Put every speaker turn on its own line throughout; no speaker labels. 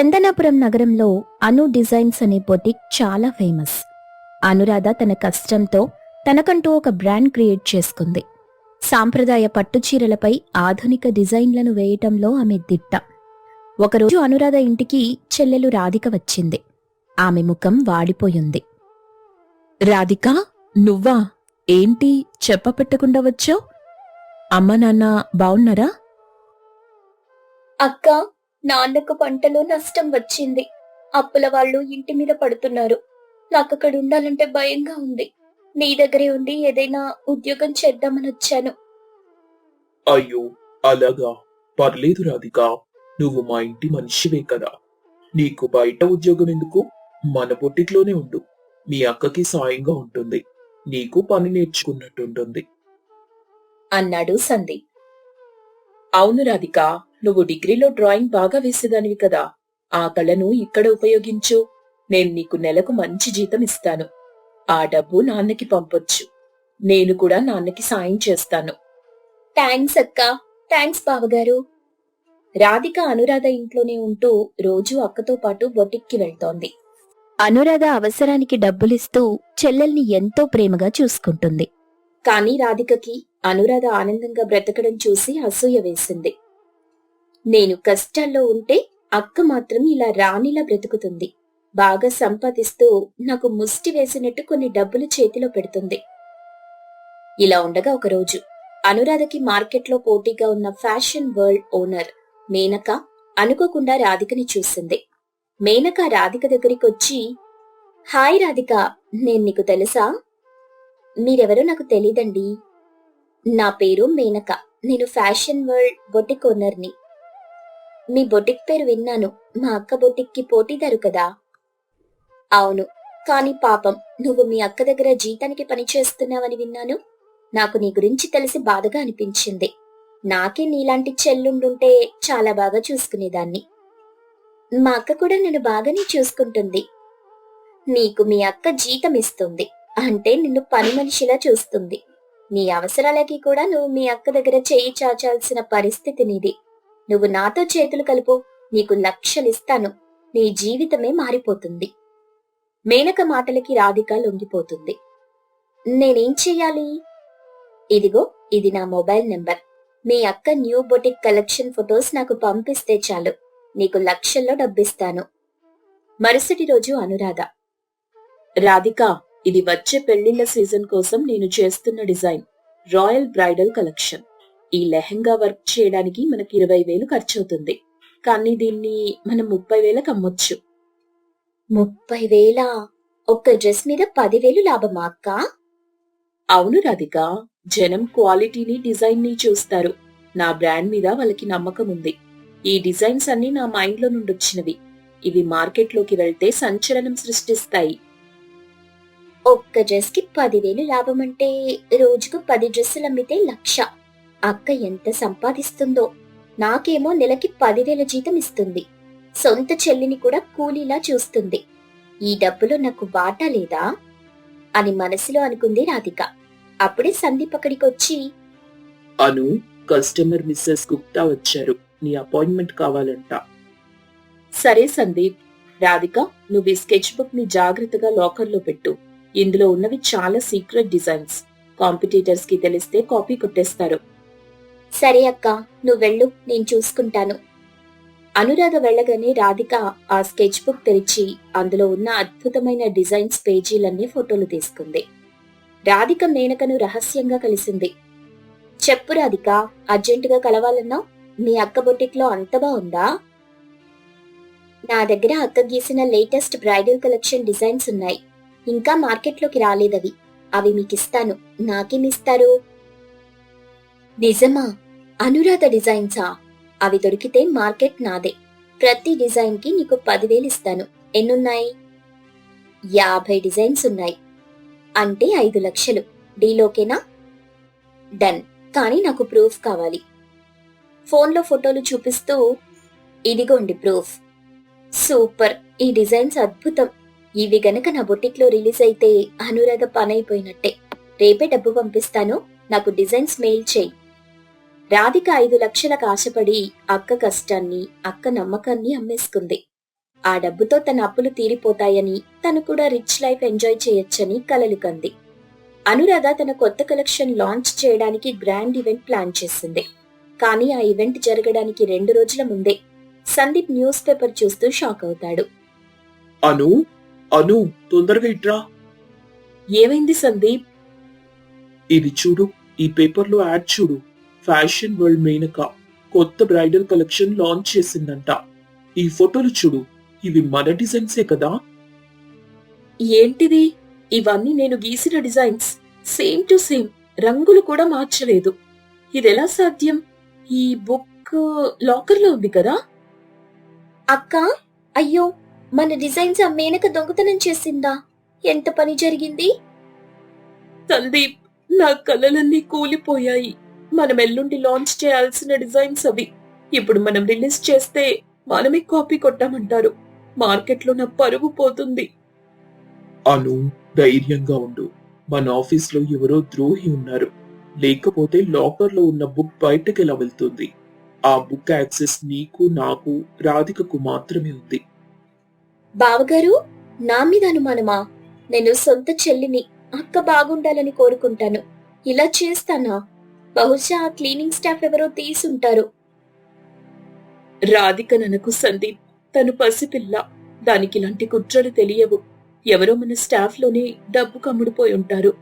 చందనాపురం నగరంలో అను డిజైన్స్ అనే బొటిక్ చాలా ఫేమస్. అనురాధ తన కష్టంతో తనకంటూ ఒక బ్రాండ్ క్రియేట్ చేసుకుంది. సాంప్రదాయ పట్టు చీరలపై ఆధునిక డిజైన్లను వేయటంలో ఆమె దిట్ట. ఒకరోజు అనురాధ ఇంటికి చెల్లెలు రాధిక వచ్చింది. ఆమె ముఖం వాడిపోయింది. రాధిక నువ్వా? ఏంటి? చెప్పపెట్టకుండా వచ్చావు? అమ్మ నాన్న బావున్నారా?
అక్క నాన్నకు పంటలో నష్టం వచ్చింది. అప్పుల వాళ్ళు ఇంటి మీద పడుతున్నారు. నాకు అక్కడ ఉండాలంటే భయంగా ఉంది. నీ దగ్గరే ఉండి ఏదైనా ఉద్యోగం చేద్దామని వచ్చాను.
అయ్యో అలాగా? పర్లేదు రాధిక నువ్వు మా ఇంటి మనిషివే కదా. నీకు బయట ఉద్యోగం ఎందుకు? మన బొట్టిట్లోనే ఉండు. మీ అక్కకి సాయంగా ఉంటుంది. నీకు పని నేర్చుకున్నట్టుంటుంది.
అన్నాడు సందీప్.
అవును రాధిక నువ్వు డిగ్రీలో డ్రాయింగ్ బాగా వేసేదానివి కదా. ఆ కళను ఇక్కడ ఉపయోగించు. నేను నీకు నెలకు మంచి జీతం ఇస్తాను. ఆ డబ్బు నాన్నకి పంపొచ్చు. నేను కూడా నాన్నకి సాయం చేస్తాను.
థ్యాంక్స్ అక్క. థ్యాంక్స్ బావగారు. రాధిక అనురాధ ఇంట్లోనే ఉంటూ రోజు అక్కతో పాటు బొటిక్కి వెళ్తోంది.
అనురాధ అవసరానికి డబ్బులిస్తూ చెల్లెల్ని ఎంతో ప్రేమగా చూసుకుంటుంది.
కానీ రాధికకి అనురాధ ఆనందంగా బ్రతకడం చూసి అసూయ వేసింది. నేను కష్టాల్లో ఉంటే అక్క మాత్రం ఇలా రాణిలా బ్రతుకుతుంది. బాగా సంపాదిస్తూ నాకు ముష్టి వేసినట్టు కొన్ని డబ్బులు చేతిలో పెడుతుంది. ఇలా ఉండగా ఒకరోజు అనురాధకి మార్కెట్లో పోటీగా ఉన్న ఫ్యాషన్ వరల్డ్ ఓనర్ మేనక అనుకోకుండా రాధికని చూసింది. మేనక రాధిక దగ్గరికి వచ్చి హాయ్ రాధిక నేను నీకు తెలుసా? మీరెవరో నాకు తెలీదండి. నా పేరు మేనక. నేను ఫ్యాషన్ వరల్డ్ బొటిక్ ఓనర్ని. మీ బొటిక్ పేరు విన్నాను. మా అక్క బొటిక్కి పోటీదారు కదా. అవును. కాని పాపం నువ్వు మీ అక్క దగ్గర జీతానికి పని చేస్తున్నావని విన్నాను. నాకు నీ గురించి తెలిసి బాధగా అనిపించింది. నాకే నీలాంటి చెల్లుండుంటే చాలా బాగా చూసుకునేదాన్ని. మా అక్క కూడా నేను బాగానే చూసుకుంటుంది. నీకు మీ అక్క జీతం ఇస్తుంది అంటే నిన్ను పని మనిషిలా చూస్తుంది. నీ అవసరాలకి కూడా నువ్వు మీ అక్క దగ్గర చేయి చాచాల్సిన పరిస్థితి నీది. నువ్వు నాతో చేతులు కలుపు నీకు లక్షలిస్తాను నీ జీవితమే మారిపోతుంది. మేనక మాటలకి రాధిక లొంగిపోతుంది. నేనేం చెయ్యాలి ఇదిగో ఇది నా మొబైల్ నెంబర్. మీ అక్క న్యూ బొటిక్ కలెక్షన్ ఫొటోస్ నాకు పంపిస్తే చాలు. నీకు లక్షల్లో డబ్బిస్తాను. మరుసటి రోజు అనురాధ.
రాధిక! ఇది వచ్చే పెళ్ళిళ్ళ సీజన్ కోసం నేను చేస్తున్న డిజైన్ రాయల్ బ్రైడల్ కలెక్షన్ ఈ లెహంగా వర్క్ చేయడానికి మనకి ఇరవై వేలు ఖర్చవుతుంది. కానీ దీన్ని మనం ముప్పై వేలకు అమ్మొచ్చు.
ముప్పై వేల? ఒక్క డ్రెస్ మీద పదివేలు లాభమా అక్క?
అవును రాధిక జనం క్వాలిటీని డిజైన్ని చూస్తారు. నా బ్రాండ్ మీద వాళ్ళకి నమ్మకం ఉంది. ఈ డిజైన్స్ అన్ని నా మైండ్లో నుండి వచ్చినవి ఇవి మార్కెట్లోకి వెళ్తే సంచలనం సృష్టిస్తాయి.
ఒక్క డ్రెస్కి పదివేలు లాభం అంటే రోజుకు పది డ్రెస్సులు అమ్మితే లక్ష. అక్క ఎంత సంపాదిస్తుందో. నాకేమో నెలకి పదివేల జీతం ఇస్తుంది. సొంత చెల్లిని కూడా కూలీలా చూస్తుంది. ఈ డబ్బులో నాకు వాటా లేదా? అని మనసులో అనుకుంది రాధిక. అప్పుడే సందీప్ అక్కడికి వచ్చి
అను కస్టమర్ మిస్సెస్ గుప్తా వచ్చారు. నీ అపాయింట్మెంట్ కావాలంట.
సరే సందీప్. రాధిక నువ్వు ఈ స్కెచ్ బుక్ని జాగ్రత్తగా లాకర్లో పెట్టు. ఇందులో ఉన్నవి చాలా సీక్రెట్ డిజైన్స్ కాంపిటీటర్స్కి తెలిస్తే కాపీ కొట్టేస్తారు.
సరే అక్క నువ్వు వెళ్ళు నేను చూసుకుంటాను. అనురాధ వెళ్ళగానే రాధిక ఆ స్కెచ్ బుక్ తెరిచి అందులో ఉన్న అద్భుతమైన డిజైన్స్ పేజీలన్నీ ఫోటోలు తీసుకుంది. రాధిక మేనకను రహస్యంగా కలిసింది. చెప్పు రాధిక అర్జెంటుగా కలవాలన్నా? మీ అక్క బొటిక్లో అంత బాగుందా నా దగ్గర అక్క గీసిన లేటెస్ట్ బ్రైడల్ కలెక్షన్ డిజైన్స్ ఉన్నాయి. ఇంకా మార్కెట్లోకి రాలేదవి. అవి మీకిస్తాను. నాకేమిస్తారు? నిజమా? అనురాధ డిజైన్సా? అవి దొరికితే మార్కెట్ నాదే. ప్రతి డిజైన్కి నీకు పదివేలు ఇస్తాను. ఎన్నున్నాయి? యాభై డిజైన్స్ ఉన్నాయి. అంటే ఐదు లక్షలు. డీలోకేనా? డన్. కానీ నాకు ప్రూఫ్ కావాలి. ఫోన్లో ఫోటోలు చూపిస్తూ ఇదిగోండి ప్రూఫ్. సూపర్. ఈ డిజైన్స్ అద్భుతం. ఇవి గనక నా బొటిక్లో రిలీజ్ అయితే అనురాధ పనైపోయినట్టే. రేపే డబ్బు పంపిస్తాను నాకు డిజైన్స్ మెయిల్ చేయి. రాధిక ఐదు లక్షలకు ఆశపడి అక్క కష్టాన్ని అక్క నమ్మకాన్ని అమ్మేసుకుంది.
ఆ డబ్బుతో తన అప్పులు తీరిపోతాయని తను కూడా రిచ్ లైఫ్ ఎంజాయ్ చేయొచ్చని కలలు కంది. అనురాధ తన కొత్త కలెక్షన్ లాంచ్ చేయడానికి గ్రాండ్ ఈవెంట్ ప్లాన్ చేసింది. కానీ ఆ ఈవెంట్ జరగడానికి రెండు రోజుల ముందే సందీప్ న్యూస్ పేపర్ చూస్తూ షాక్ అవుతాడు.
అను? అను తొందరగా ఇట్రా.
ఏమైంది సందీప్?
ఇది చూడు ఈ పేపర్లో యాడ్ చూడు. ఫ్యాషన్ వరల్డ్ మేనక కొత్త బ్రైడల్ కలెక్షన్ లాంచ్ చేసిందంట. ఈ ఫోటోలు చూడు ఇవి మన డిజైన్సే కదా?
ఏంటిది? ఇవన్నీ నేను గీసిన డిజైన్స్. సేమ్ టు సేమ్ రంగులు కూడా మార్చలేదు. ఇదెలా సాధ్యం? ఈ బుక్ లాకర్లో ఉంది కదా?
అక్క అయ్యో మన డిజైన్స్ ఆ మేనక దొంగతనం చేసిందా? ఎంత పని జరిగింది?
సందీప్ నా కలలన్నీ కూలిపోయాయి. మనం ఎల్లుండి లాంచ్ చేయాల్సిన డిజైన్స్ అవి. ఇప్పుడు మనం రిలీజ్ చేస్తే మనమే కాపీ కొట్టామంటారు. మార్కెట్లో నా పరుగు పోతుంది.
అను ధైర్యంగా ఉండు. మన ఆఫీస్లో ఎవరో ద్రోహి ఉన్నారు. లేకపోతే లాకర్లో ఉన్న బుక్ బయటకు ఎలా వెళ్తుంది? ఆ బుక్ యాక్సెస్ నీకు నాకు రాధికకు మాత్రమే ఉంది.
బావగారు నా మీద అనుమానమా? నేను సొంత చెల్లిని అక్క బాగుండాలని కోరుకుంటాను. ఇలా చేస్తానా? బహుశా ఆ క్లీనింగ్ స్టాఫ్ ఎవరో తీసుంటారు.
రాధిక ననకు సందీప్ తను పసిపిల్ల. దానికి ఇలాంటి కుట్రలు తెలియవు. ఎవరో మన స్టాఫ్లోనే డబ్బు కమ్ముడిపోయి ఉంటారు.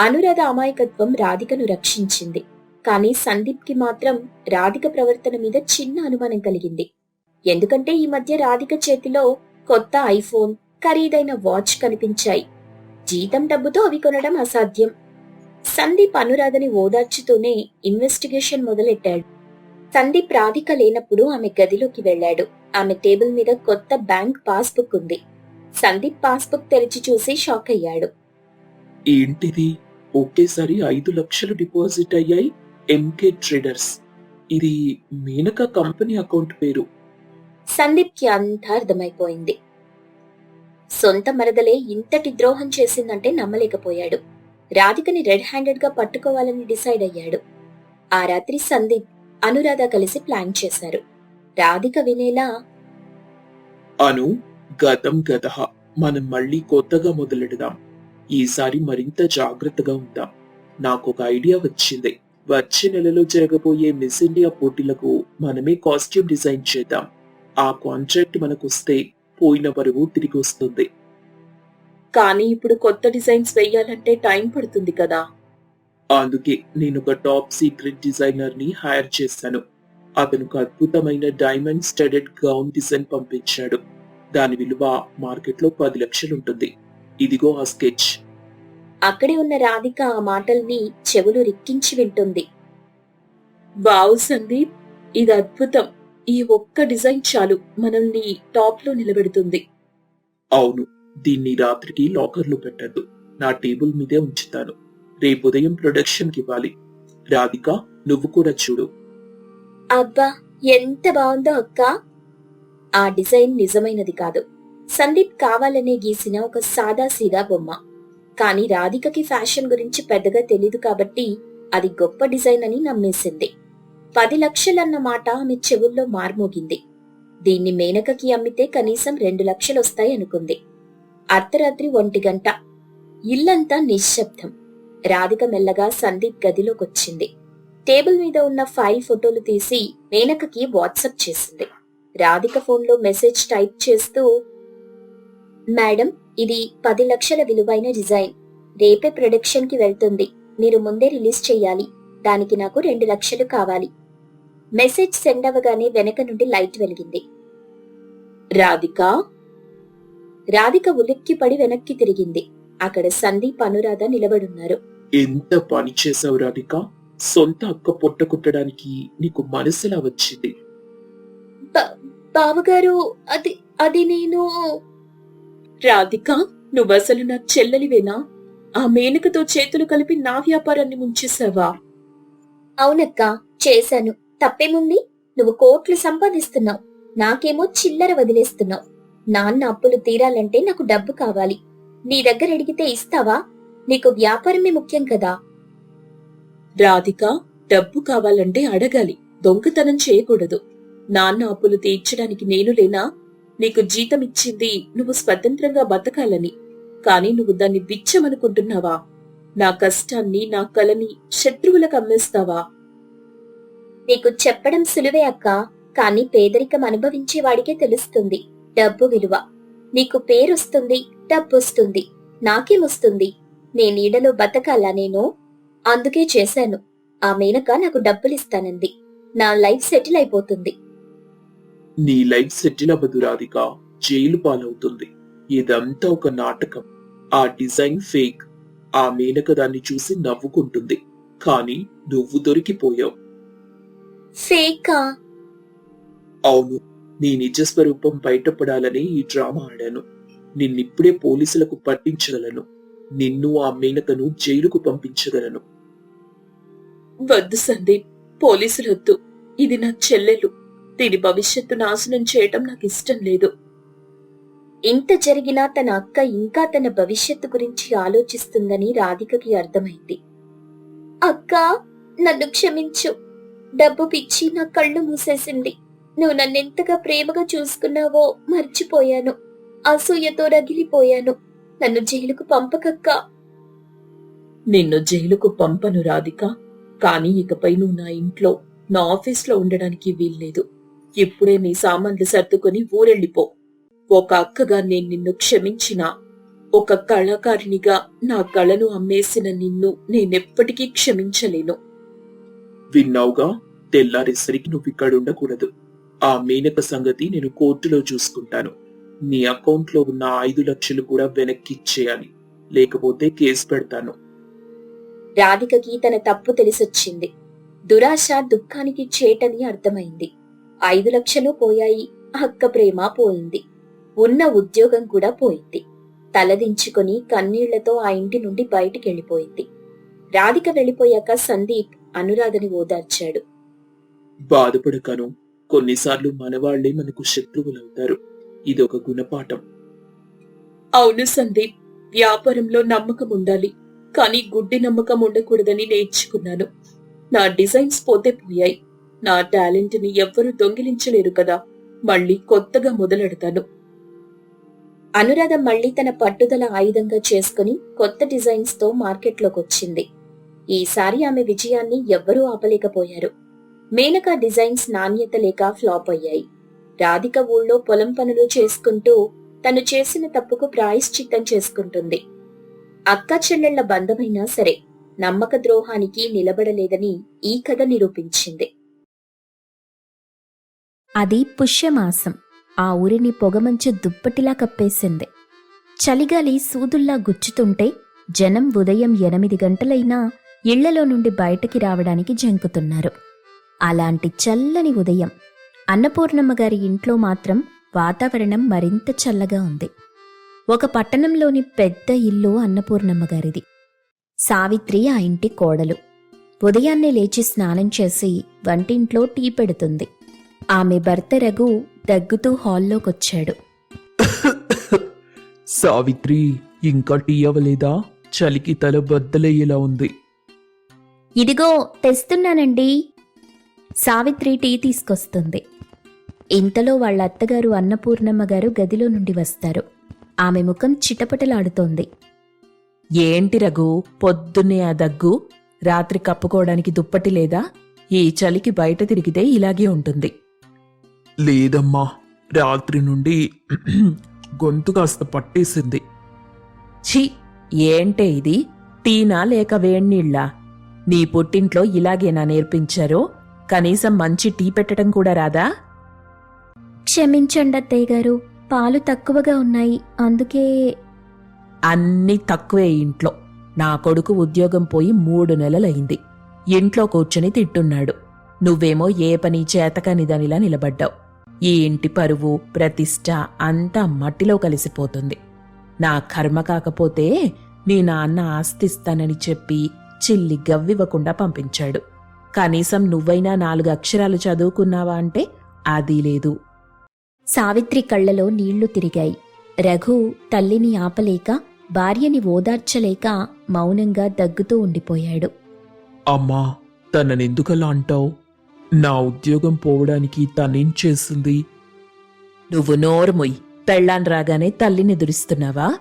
అనురాధ అమాయకత్వం రాధికను రక్షించింది. కానీ సందీప్కి మాత్రం రాధిక ప్రవర్తన మీద చిన్న అనుమానం కలిగింది. ఎందుకంటే ఈ మధ్య రాధిక చేతిలో కొత్త ఐఫోన్ ఖరీదైన వాచ్ కనిపించాయి. జీతం డబ్బుతో అవి కొనడం అసాధ్యం. సందీప్ అనురాధని ఓదార్చుతూనే ఇన్వెస్టిగేషన్ మొదలెట్టాడు. సందీప్ రాధిక లేనప్పుడు ఆమె గదిలోకి వెళ్ళాడు. ఆమె టేబుల్ మీద కొత్త బ్యాంక్ పాస్బుక్ ఉంది. సందీప్ పాస్బుక్ తెరిచి చూసి షాక్ అయ్యాడు.
ఏంటిది? ఒకేసారి ఐదు లక్షలు డిపాజిట్ అయ్యాయి ఎంకే ట్రేడర్స్. ఇది మేనక కంపెనీ అకౌంట్ పేరు.
సందీప్కి అంతా అర్థమైపోయింది. సొంత మరదలే ఇంతటి ద్రోహం చేసిందంటే నమ్మలేకపోయాడు. రాధికని రెడ్ హ్యాండెడ్గా పట్టుకోవాలని డిసైడ్ అయ్యాడు. ఆ రాత్రి సందీప్ అనురాధ కలిసి ప్లాన్ చేశారు. రాధిక వినేలా
అను గతం గత మనం మళ్ళీ కొత్తగా మొదలెడదాం. ఈసారి మరింత జాగ్రత్తగా ఉందాం. నాకు ఒక ఐడియా వచ్చింది. వచ్చే నెలలో జరగబోయే మిస్ ఇండియా పోటీలకు మనమే కాస్ట్యూమ్ డిజైన్ చేద్దాం. ఆ కాంట్రాక్ట్ మనకొస్తే పోయిన పరువు తిరిగి వస్తుంది.
కానీ ఇప్పుడు కొత్త డిజైన్స్ వేయాలంటే టైం పడుతుంది కదా.
అందుకే నేను ఒక టాప్ సీక్రెట్ డిజైనర్ని హైర్ చేశాను. అతను ఒక అద్భుతమైన డైమండ్ స్టడెడ్ గౌన్ డిజైన్ పంపించాడు. దాని విలువ మార్కెట్లో పది లక్షలు ఉంటుంది. ఇదిగో ఆ స్కెచ్
అక్కడే ఉన్న రాధిక ఆ మాటల్ని చెవులు రిక్కించి వింటుంది.
బావు సందీప్ ఇది అద్భుతం. ఈ ఒక్క డిజైన్ చాలు మనల్ని టాప్లో నిలబెడుతుంది.
అవును దీన్ని రాత్రికి లాకర్లో పెట్టద్దు. నా టేబుల్ మీదే ఉంచుతాను. రేపు ఉదయం ప్రొడక్షన్కి ఇవ్వాలి. రాధిక నువ్వు కూడా చూడు.
అబ్బా ఎంత బాగుందో అక్క. ఆ డిజైన్ నిజమైనది కాదు. సందీప్ కావాలనే గీసిన ఒక సాదా సీదా బొమ్మ. కానీ రాధికకి ఫ్యాషన్ గురించి పెద్దగా తెలీదు కాబట్టి అది గొప్ప డిజైన్ అని నమ్మేసింది. పది లక్షలన్న మాట ఆమె చెవుల్లో మార్మోగింది. దీన్ని మేనకకి అమ్మితే కనీసం రెండు లక్షలు అనుకుంది. అర్ధరాత్రి ఒంటి గంట. ఇల్లంతా నిశ్శబ్దం. రాధిక మెల్లగా సందీప్ గదిలోకొచ్చింది. టేబుల్ మీద ఉన్న ఫైల్ ఫోటోలు తీసి మేనకకి వాట్సప్ చేసింది. రాధిక ఫోన్లో మెసేజ్ టైప్ చేస్తూ మేడం ఇది పది లక్షల విలువైన డిజైన్. రేపే ప్రొడక్షన్కి వెళ్తుంది. మీరు ముందే రిలీజ్ చెయ్యాలి. దానికి నాకు రెండు లక్షలు కావాలి. మెసేజ్ సెండ్ అవ్వగానే వెనక నుండి లైట్ వెలిగింది.
రాధిక?
రాధిక ఉలిక్కిపడి వెనక్కి తిరిగింది. అక్కడ సందీప్ అనురాధ నిలబడున్నారు.
ఎంత పని చేసావు రాధిక? సొంత అక్క పొట్ట కుట్టడానికి నీకు మనసులా వచ్చింది.
బావగారు అది అది నేను.
రాధిక నువ్వసలు నా చెల్లెలివేనా? ఆ మేనకతో చేతులు కలిపి నా వ్యాపారాన్ని ముంచేశావా?
అవునక్క చేశాను. తప్పేముంది? నువ్వు కోట్లు సంపాదిస్తున్నావు. నాకేమో చిల్లర వదిలేస్తున్నావు. నాన్న అప్పులు తీరాలంటే నాకు డబ్బు కావాలి. నీ దగ్గర అడిగితే ఇస్తావా? నీకు వ్యాపారమే ముఖ్యం కదా.
రాధిక డబ్బు కావాలంటే అడగాలి. దొంగతనం చేయకూడదు. నాన్న అప్పులు తీర్చడానికి నేను లేనా? నీకు జీతం ఇచ్చింది నువ్వు స్వతంత్రంగా బతకాలని. కానీ నువ్వు దాన్ని బిచ్చమనుకుంటున్నావా? నా కష్టాన్ని నా కలని శత్రువులకు అమ్మేస్తావా?
నీకు చెప్పడం సులువే అక్క కానీ పేదరికం అనుభవించే వాడికే తెలుస్తుంది. డబ్బు విలువ. నీకు పేరొస్తుంది డబ్బొస్తుంది నాకేమొస్తుంది నీ నీడలో బతకాలా నేను? అందుకే చేశాను. ఆ మేనక నాకు డబ్బులిస్తానంది. నా లైఫ్ సెటిల్ అయిపోతుంది.
నీ లైఫ్ సెటిల్ అవ్వదు రాధిక జైలు పాలవుతుంది. ఇదంతా ఒక నాటకం. ఆ డిజైన్ ఫేక్. ఆ మేనక దాన్ని చూసి నవ్వుకుంటుంది. కానీ నువ్వు దొరికిపోయావు.
ఫేకా?
అవును నీ నిజ స్వరూపం బయటపడాలని ఈ డ్రామా ఆడాను. నిన్నిప్పుడే పోలీసులకు పట్టించగలను నిన్ను ఆ మేనకను జైలుకు పంపించగలను.
వద్దు సందీప్ పోలీసులొద్దు. ఇది నా చెల్లెలు. దీని భవిష్యత్తు నాశనం చేయటం నాకు ఇష్టం లేదు.
ఇంత జరిగినా తన అక్క ఇంకా తన భవిష్యత్తు గురించి ఆలోచిస్తుందని రాధికకి అర్థమైంది. అక్క నన్ను క్షమించు. డబ్బు పిచ్చి నా కళ్ళు మూసేసింది. నువ్వు నన్నెంతగా ప్రేమగా చూసుకున్నావో మర్చిపోయాను. అసూయతో రగిలిపోయాను. నన్ను జైలుకు పంపకక్క.
నిన్ను జైలుకు పంపను రాధిక. కానీ ఇకపై నువ్వు నా ఇంట్లో నా ఆఫీస్లో ఉండడానికి వీల్లేదు. ఇప్పుడే నీ సామాన్లు సర్దుకొని ఊరెళ్ళిపో. ఒక అక్కగా నేను నిన్ను క్షమించినా ఒక కళాకారిణిగా నా కళను అమ్మేసిన నిన్ను నేనెప్పటికీ క్షమించలేను.
విన్నావుగా? తెల్లారేసరికి నువ్వు ఇక్కడ ఉండకూడదు. ఆ మేనక సంగతి నేను కోర్టులో చూసుకుంటాను. నీ అకౌంట్లో ఉన్న ఐదు లక్షలు కూడా వెనక్కి ఇచ్చేయాలి. లేకపోతే కేసు పెడతాను.
రాధికకి తన తప్పు తెలిసొచ్చింది. దురాశ దుఃఖానికి చేటని అర్థమైంది. ఐదు లక్షలు పోయాయి. అక్క ప్రేమ పోయింది. ఉన్న ఉద్యోగం కూడా పోయింది. తలదించుకొని కన్నీళ్ళతో ఆ ఇంటి నుండి బయటికెళ్ళిపోయింది రాధిక వెళ్ళిపోయాక సందీప్ అనురాధని ఓదార్చాడు.
బాధపడకను. కొన్నిసార్లు మనవాళ్ళే మనకు శత్రువులవుతారు. ఇదొక గుణపాఠం.
అవును సందీప్. వ్యాపారంలో నమ్మకం ఉండాలి. కానీ గుడ్డి నమ్మకం ఉండకూడదని నేర్చుకున్నాను. నా డిజైన్స్ పోతే పోయాయి. నా టాలెంట్ని ఎవ్వరూ దొంగిలించలేరు కదా. మళ్ళీ కొత్తగా మొదలెడతాను.
అనురాధ మళ్ళీ తన పట్టుదల ఆయుధంగా చేసుకుని కొత్త డిజైన్స్తో మార్కెట్లోకి వచ్చింది ఈసారి ఆమె విజయాన్ని ఎవ్వరూ ఆపలేకపోయారు. మేనక డిజైన్స్ నాణ్యత లేక ఫ్లాప్ అయ్యాయి. రాధిక ఊళ్ళో పొలం పనులు చేసుకుంటూ తను చేసిన తప్పుకు ప్రాయశ్చిత్తం చేసుకుంటుంది. అక్క చెల్లెళ్ళ బంధమైనా సరే నమ్మక ద్రోహానికి నిలబడలేదని ఈ కథ నిరూపించింది.
అది పుష్యమాసం. ఆ ఊరిని పొగమంచు దుప్పటిలా కప్పేసింది. చలిగాలి సూదుల్లా గుచ్చుతుంటే జనం ఉదయం ఎనిమిది గంటలైనా ఇళ్ళలో నుండి బయటకి రావడానికి జంకుతున్నారు. అలాంటి చల్లని ఉదయం అన్నపూర్ణమ్మ గారి ఇంట్లో మాత్రం వాతావరణం మరింత చల్లగా ఉంది. ఒక పట్టణంలోని పెద్ద ఇల్లు అన్నపూర్ణమ్మ గారిది. సావిత్రి ఆ ఇంటి కోడలు. ఉదయాన్నే లేచి స్నానం చేసి వంటింట్లో టీ పెడుతుంది. ఆమె భర్త రఘు దగ్గుతూ హాల్లోకొచ్చాడు.
సావిత్రి ఇంకా టీ అవ్వలేదా? చలికి తల బద్దలయ్యేలా ఉంది.
ఇదిగో తెస్తున్నానండి. సావిత్రి టీ తీసుకొస్తుంది. ఇంతలో వాళ్ళ అత్తగారు అన్నపూర్ణమ్మ గారు గదిలో నుండి వస్తారు. ఆమె ముఖం చిటపటలాడుతోంది.
ఏంటి రఘు పొద్దున్నే ఆ దగ్గు? రాత్రి కప్పుకోవడానికి దుప్పటి లేదా? ఈ చలికి బయట తిరిగితే ఇలాగే ఉంటుంది.
లేదమ్మా రాత్రి నుండి గొంతు కాస్త పట్టేసింది.
ఛీ ఏంటే ఇది? టీనా లేక వేణ్ణీళ్ళా నీ పుట్టింట్లో ఇలాగేనా నేర్పించారో? కనీసం మంచి టీ పెట్టడం కూడా రాదా?
క్షమించండి అత్తయ్య గారు పాలు తక్కువగా ఉన్నాయి అందుకే
అన్నీ తక్కువే ఇంట్లో. నా కొడుకు ఉద్యోగం పోయి మూడు నెలలయింది. ఇంట్లో కూర్చుని తిట్టున్నాడు. నువ్వేమో ఏ పని చేతకానిదానిలా నిలబడ్డావు. ఈ ఇంటి పరువు ప్రతిష్ట అంతా మట్టిలో కలిసిపోతుంది. నా కర్మ కాకపోతే నీ నాన్న ఆస్తిస్తానని చెప్పి చిల్లి గవ్వివ్వకుండా పంపించాడు. కనీసం నువ్వైనా నాలుగు అక్షరాలు చదువుకున్నావా అంటే అది లేదు.
సావిత్రి కళ్ళలో నీళ్ళు తిరిగాయి. రఘు తల్లిని ఆపలేక భార్యని ఓదార్చలేక మౌనంగా దగ్గుతూ ఉండిపోయాడు.
అమ్మా తననెందుకలా అంటావు? నా ఉద్యోగం పోవడానికి తనేం చేసింది?
నువ్వు నోరుముయ్ పెళ్ళాన్ రాగానే తల్లిని దురిస్తున్నావా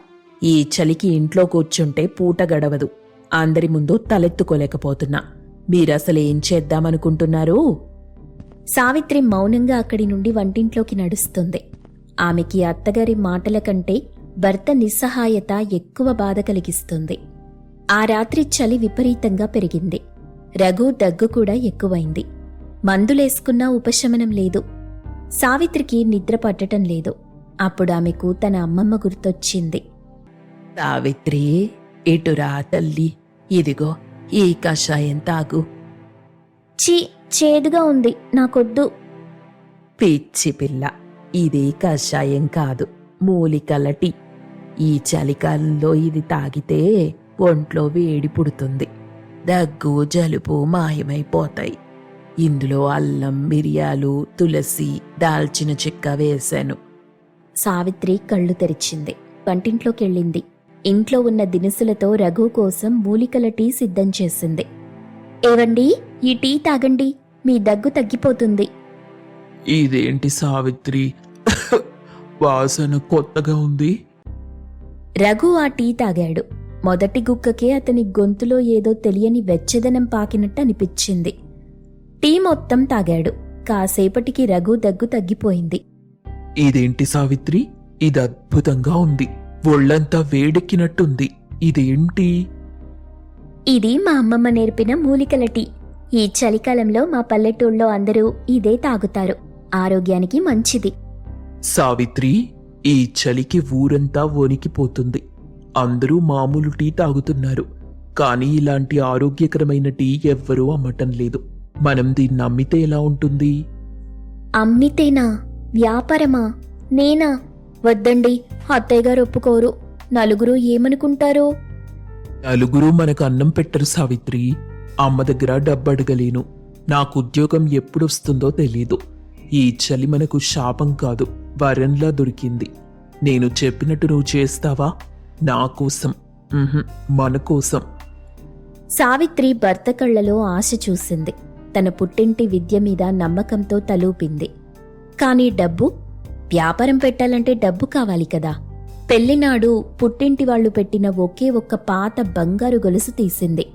ఈ చలికి ఇంట్లో కూర్చుంటే పూట గడవదు. అందరి ముందు తలెత్తుకోలేకపోతున్నా. మీరసలేం చేద్దామనుకుంటున్నారు?
సావిత్రి మౌనంగా అక్కడి నుండి వంటింట్లోకి నడుస్తుంది. ఆమెకి అత్తగారి మాటల కంటే భర్త నిస్సహాయత ఎక్కువ బాధ కలిగిస్తుంది. ఆ రాత్రి చలి విపరీతంగా పెరిగింది. రఘు దగ్గు కూడా ఎక్కువైంది. మందులేసుకున్నా ఉపశమనం లేదు. సావిత్రికి నిద్ర పట్టటం లేదు. అప్పుడు ఆమెకు తన అమ్మమ్మ గుర్తొచ్చింది.
సావిత్రి ఇటురా తల్లి. ఇదిగో ఈ కషాయం తాగు.
చీ చేదుగా ఉంది నాకొద్దు.
పిచ్చి పిల్ల ఇది కషాయం కాదు మూలికల టీ ఈ చలికాలంలో ఇది తాగితే ఒంట్లో వేడి పుడుతుంది దగ్గు జలుబు మాయమైపోతాయి. ఇందులో అల్లం మిరియాలు తులసి దాల్చిన చెక్క వేశాను.
సావిత్రి కళ్ళు తెరిచింది వంటింట్లోకెళ్ళింది. ఇంట్లో ఉన్న దినుసులతో రఘు కోసం మూలికల టీ సిద్ధం చేసింది. ఏవండి? ఈ టీ తాగండి మీ దగ్గు తగ్గిపోతుంది.
ఇదేంటి సావిత్రి? వాసన కొత్తగా ఉంది.
రఘు ఆ టీ తాగాడు. మొదటి గుక్కకే అతని గొంతులో ఏదో తెలియని వెచ్చదనం పాకినట్టు అనిపించింది. టీ మొత్తం తాగాడు. కాసేపటికి రఘు దగ్గు తగ్గిపోయింది.
ఇదేంటి సావిత్రి? ఇది అద్భుతంగా ఉంది. ఒళ్ళంతా వేడెక్కినట్టుంది. ఇదేంటి
ఇది మా అమ్మమ్మ నేర్పిన మూలికల టీ. ఈ చలికాలంలో మా పల్లెటూళ్ళలో అందరూ ఇదే తాగుతారు. ఆరోగ్యానికి మంచిది.
సావిత్రి ఈ చలికి ఊరంతా వణికిపోతుంది. అందరూ మామూలు టీ తాగుతున్నారు. కానీ ఇలాంటి ఆరోగ్యకరమైన టీ ఎవ్వరూ అమ్మటం లేదు. మనం దీన్ని అమ్మితే ఎలా ఉంటుంది?
అమ్మితేనా? వ్యాపారమా? నేనా? వద్దండి. అత్తయ్య గారు ఒప్పుకోరు. నలుగురు ఏమనుకుంటారో?
నలుగురు మనకు అన్నం పెట్టరు సావిత్రి. అమ్మ దగ్గర డబ్బు అడగలేను. నాకు ఉద్యోగం ఎప్పుడొస్తుందో తెలీదు. ఈ చలి మనకు శాపం కాదు. వరంలా దొరికింది. నేను చెప్పినట్టు నువ్వు చేస్తావా? నా కోసం. ఉహుం, మన కోసం.
సావిత్రి భర్త కళ్ళలో ఆశ చూసింది. తన పుట్టింటి విద్య మీద నమ్మకంతో తలూపింది. కానీ డబ్బు వ్యాపారం పెట్టాలంటే డబ్బు కావాలి కదా. పెళ్ళినాడు పుట్టింటి వాళ్ళు పెట్టిన ఒకే ఒక్క పాత బంగారు గొలుసు తీసింది.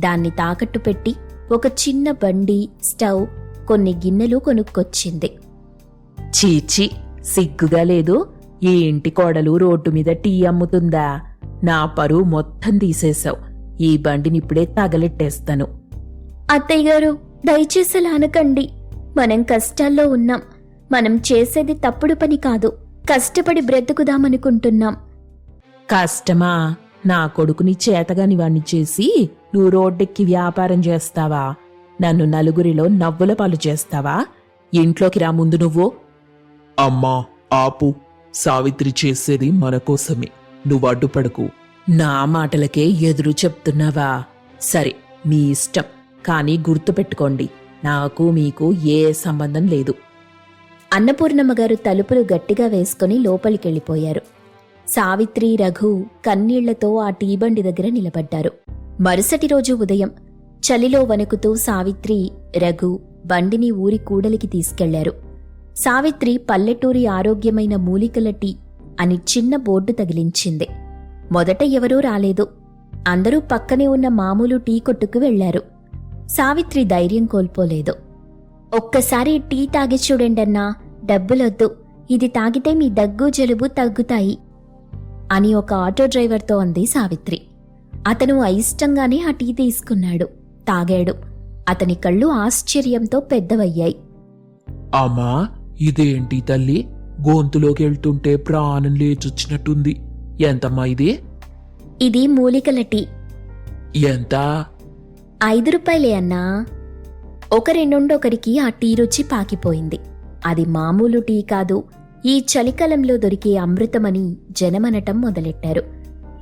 దాన్ని తాకట్టు పెట్టి ఒక చిన్న బండి స్టవ్ కొన్ని గిన్నెలు కొనుక్కొచ్చింది.
చీచి సిగ్గుగా లేదు. ఈ ఇంటి కోడలు రోడ్డు మీద టీ అమ్ముతుందా? నా పరువు మొత్తం తీసేశావు. ఈ బండిని ఇప్పుడే తగలెట్టేస్తాను.
అత్తయ్య గారు దయచేసి అనకండి. మనం కష్టాల్లో ఉన్నాం. మనం చేసేది తప్పుడు పని కాదు. కష్టపడి బ్రతుకుదామనుకుంటున్నాం.
కష్టమా? నా కొడుకుని చేతగాని వాణ్ణి చేసి నువ్వు రోడ్డెక్కి వ్యాపారం చేస్తావా? నన్ను నలుగురిలో నవ్వుల పాలు చేస్తావా? ఇంట్లోకి రా ముందు నువ్వు.
అమ్మా ఆపు. సావిత్రి చేసేది మన కోసమే. నువ్వు అడ్డుపడకు.
నా మాటలకే ఎదురు చెప్తున్నావా? సరే మీ ఇష్టం. కానీ గుర్తుపెట్టుకోండి నాకు మీకు ఏ సంబంధం లేదు.
అన్నపూర్ణమ్మ గారు తలుపులు గట్టిగా వేసుకుని లోపలికెళ్ళిపోయారు. సావిత్రి రఘు కన్నీళ్ళతో ఆ టీబండి దగ్గర నిలబడ్డారు. మరుసటి రోజు ఉదయం చలిలో వణుకుతూ సావిత్రి రఘు బండిని ఊరి కూడలికి తీసుకెళ్ళారు. సావిత్రి పల్లెటూరి ఆరోగ్యమైన మూలికల టీ అని చిన్న బోర్డు తగిలించింది. మొదట ఎవరూ రాలేదు. అందరూ పక్కనే ఉన్న మామూలు టీ కొట్టుకు వెళ్ళారు. సావిత్రి ధైర్యం కోల్పోలేదు. ఒక్కసారి టీ తాగి చూడండన్నా డబ్బులొద్దు. ఇది తాగితే మీ దగ్గు జలుబు తగ్గుతాయి అని ఒక ఆటో డ్రైవర్తో అంది సావిత్రి. అతను అయిష్టంగానే ఆ టీ తీసుకున్నాడు. తాగాడు. అతని కళ్ళు ఆశ్చర్యంతో పెద్దవయ్యాయి.
అమ్మా ఇదేంటి తల్లి? గొంతులోకి వెళ్తుంటే ప్రాణం లేచొచ్చినట్టుంది. ఎంతమ్మా ఇది?
ఇది మూలికల టీ.
ఎంత?
ఐదు రూపాయలే అన్నా. ఒకరి నుండొకరికి ఆ టీ రుచి పాకిపోయింది. అది మామూలు టీ కాదు ఈ చలికాలంలో దొరికే అమృతమని జనమనటం మొదలెట్టారు.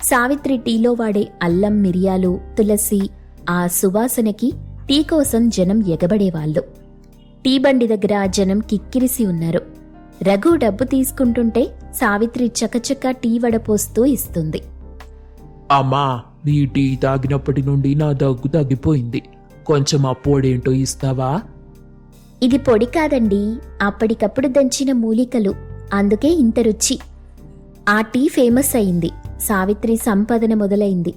సావిత్రి టీలో వాడే అల్లం మిరియాలు తులసి ఆ సువాసనకి టీ కోసం జనం ఎగబడేవాళ్ళు. టీ బండి దగ్గర జనం కిక్కిరిసి ఉన్నారు. రఘు డబ్బు తీసుకుంటుంటే సావిత్రి చకచక టీ వడపోస్తూ ఇస్తుంది.
అమ్మా నీ టీ తాగినప్పటి నుండి నా దగ్గు తగ్గిపోయింది. కొంచెం అప్పోడేంటో ఇస్తావా?
ఇది పొడి కాదండి. అప్పటికప్పుడు దంచిన మూలికలు. అందుకే ఇంత రుచి. ఆ టీ ఫేమస్ అయింది. సావిత్రి సంపాదన మొదలైంది.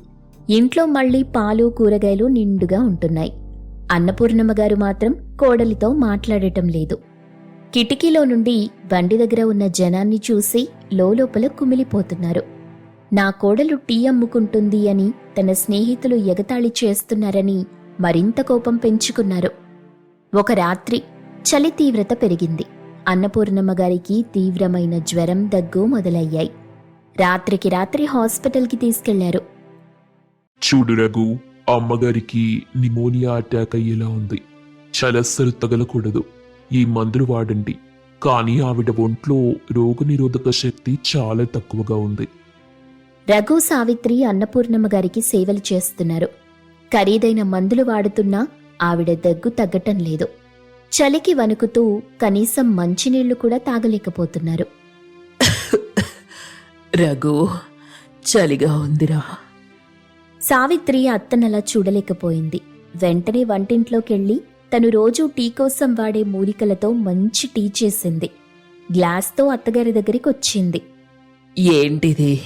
ఇంట్లో మళ్ళీ పాలు కూరగాయలు నిండుగా ఉంటున్నాయి. అన్నపూర్ణమ్మ గారు మాత్రం కోడలితో మాట్లాడటం లేదు. కిటికీలో నుండి బండి దగ్గర ఉన్న జనాన్ని చూసి లోలోపల కుమిలిపోతున్నారు. నా కోడలు టీ అమ్ముకుంటుంది అని తన స్నేహితులు ఎగతాళి చేస్తున్నారని మరింత కోపం పెంచుకున్నారు. ఒక రాత్రి చలి తీవ్రత పెరిగింది. అన్నపూర్ణమ్మ గారికి తీవ్రమైన జ్వరం దగ్గు మొదలయ్యాయి. రాత్రికి రాత్రి హాస్పిటల్కి తీసుకెళ్ళారు.
చూడు రఘు అమ్మగారికి నిమోనియా అటాక్ అయ్యేలా ఉంది. చలస్సలు తగలకూడదు. ఈ మందులు వాడండి. కానీ ఆవిడ ఒంట్లో రోగనిరోధక శక్తి చాలా తక్కువగా ఉంది.
రఘు సావిత్రి అన్నపూర్ణమ్మ గారికి సేవలు చేస్తున్నారు. ఖరీదైన మందులు వాడుతున్నా ఆవిడ దగ్గు తగ్గటం లేదు. చలికి వణుకుతూ కనీసం మంచినీళ్ళు కూడా తాగలేకపోతున్నారు.
రఘు చలిగా ఉందిరా.
సావిత్రి అత్తనలా చూడలేకపోయింది. వెంటనే వంటింట్లోకెళ్ళి తను రోజూ టీ కోసం వాడే మూలికలతో మంచి టీ చేసింది. గ్లాస్తో అత్తగారి దగ్గరికి వచ్చింది
ఏంటిది?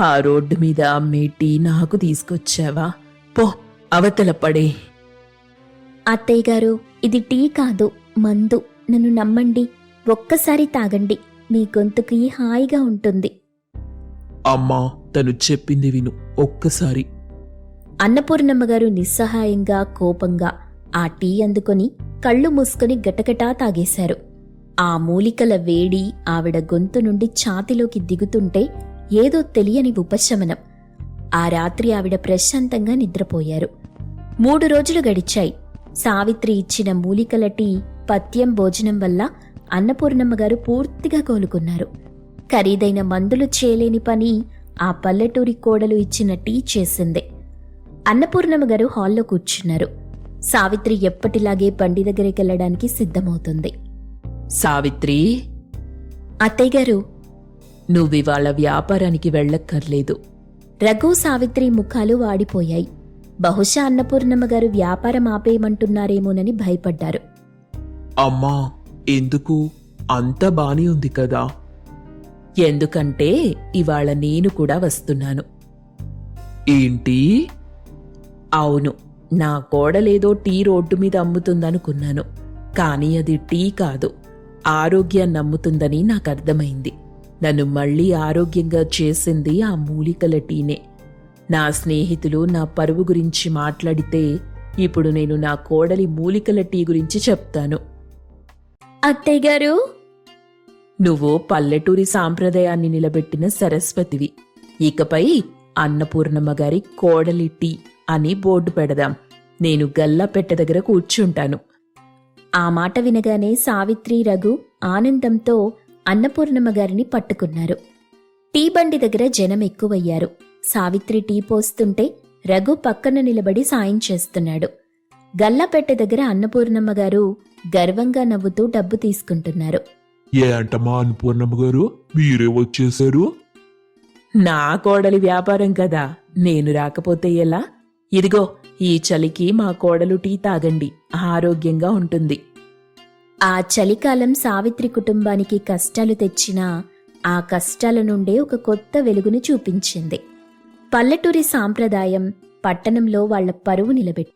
ఆ రోడ్డు మీద అమ్మే టీ నాకు తీసుకొచ్చావా? పో. అవతల పడే
అత్తయ్య గారు ఇది టీ కాదు మందు. నన్ను నమ్మండి. ఒక్కసారి తాగండి. మీ గొంతుకి హాయిగా ఉంటుంది.
అమ్మా తను చెప్పింది విను. ఒక్కసారి.
అన్నపూర్ణమ్మ గారు నిస్సహాయంగా కోపంగా ఆ టీ అందుకొని కళ్ళు మూసుకొని గటగటా తాగేశారు. ఆ మూలికల వేడి ఆవిడ గొంతు నుండి ఛాతిలోకి దిగుతుంటే ఏదో తెలియని ఉపశమనం. ఆ రాత్రి ఆవిడ ప్రశాంతంగా నిద్రపోయారు. మూడు రోజులు గడిచాయి. సావిత్రి ఇచ్చిన మూలికల టీ పత్యం భోజనం వల్ల అన్నపూర్ణమ్మ గారు పూర్తిగా కోలుకున్నారు. ఖరీదైన మందులు చేయలేని పని ఆ పల్లెటూరి కోడలు ఇచ్చిన టీ చేసింది. అన్నపూర్ణమ్మ గారు హాల్లో కూర్చున్నారు. సావిత్రి ఎప్పటిలాగే బండి దగ్గరికి వెళ్ళడానికి సిద్ధమవుతుంది.
సావిత్రి!
అత్తయ్య గారు!
నువ్వివాళ వ్యాపారానికి వెళ్ళక్కర్లేదు.
రఘు సావిత్రి ముఖాలు వాడిపోయాయి. బహుశా అన్నపూర్ణమ్మ గారు వ్యాపారం ఆపేయమంటున్నారేమోనని భయపడ్డారు.
అమ్మా ఎందుకు? అంత బానే ఉంది కదా.
ఎందుకంటే ఇవాళ నేను కూడా వస్తున్నాను.
ఏంటి?
అవును నా కోడలేదో టీ రోడ్డు మీద అమ్ముతుందనుకున్నాను. కానీ అది టీ కాదు ఆరోగ్యాన్ని అమ్ముతుందని నాకు అర్థమైంది నన్ను మళ్ళీ ఆరోగ్యంగా చేసింది ఆ మూలికల టీనే. నా స్నేహితులు నా పరువు గురించి మాట్లాడితే ఇప్పుడు నేను నా కోడలి మూలికల టీ గురించి చెప్తాను.
అత్తయ్య గారు?
నువ్వు పల్లెటూరి సాంప్రదాయాన్ని నిలబెట్టిన సరస్వతివి. ఇకపై అన్నపూర్ణమ్మ గారి కోడలి టీ అని బోర్డు పెడదాం. నేను గల్లాపెట్ట దగ్గర కూర్చుంటాను.
ఆ మాట వినగానే సావిత్రి రఘు ఆనందంతో అన్నపూర్ణమ్మ గారిని పట్టుకున్నారు. టీ బండి దగ్గర జనం ఎక్కువయ్యారు. సావిత్రి టీ పోస్తుంటే రఘు పక్కన నిలబడి సాయం చేస్తున్నాడు. గల్లాపెట్టె దగ్గర అన్నపూర్ణమ్మ గారు గర్వంగా నవ్వుతూ డబ్బు తీసుకుంటున్నారు.
ఏ అన్నపూర్ణమ్మ గారు? మీరే వచ్చేసారు
నా కోడలి వ్యాపారం కదా. నేను రాకపోతే ఎలా? ఇదిగో ఈ చలికి మా కోడలు టీ తాగండి. ఆరోగ్యంగా ఉంటుంది.
ఆ చలికాలం సావిత్రి కుటుంబానికి కష్టాలు తెచ్చినా ఆ కష్టాల నుండే ఒక కొత్త వెలుగును చూపించింది. పల్లెటూరి సాంప్రదాయం పట్టణంలో వాళ్ళ పరువు నిలబెట్టి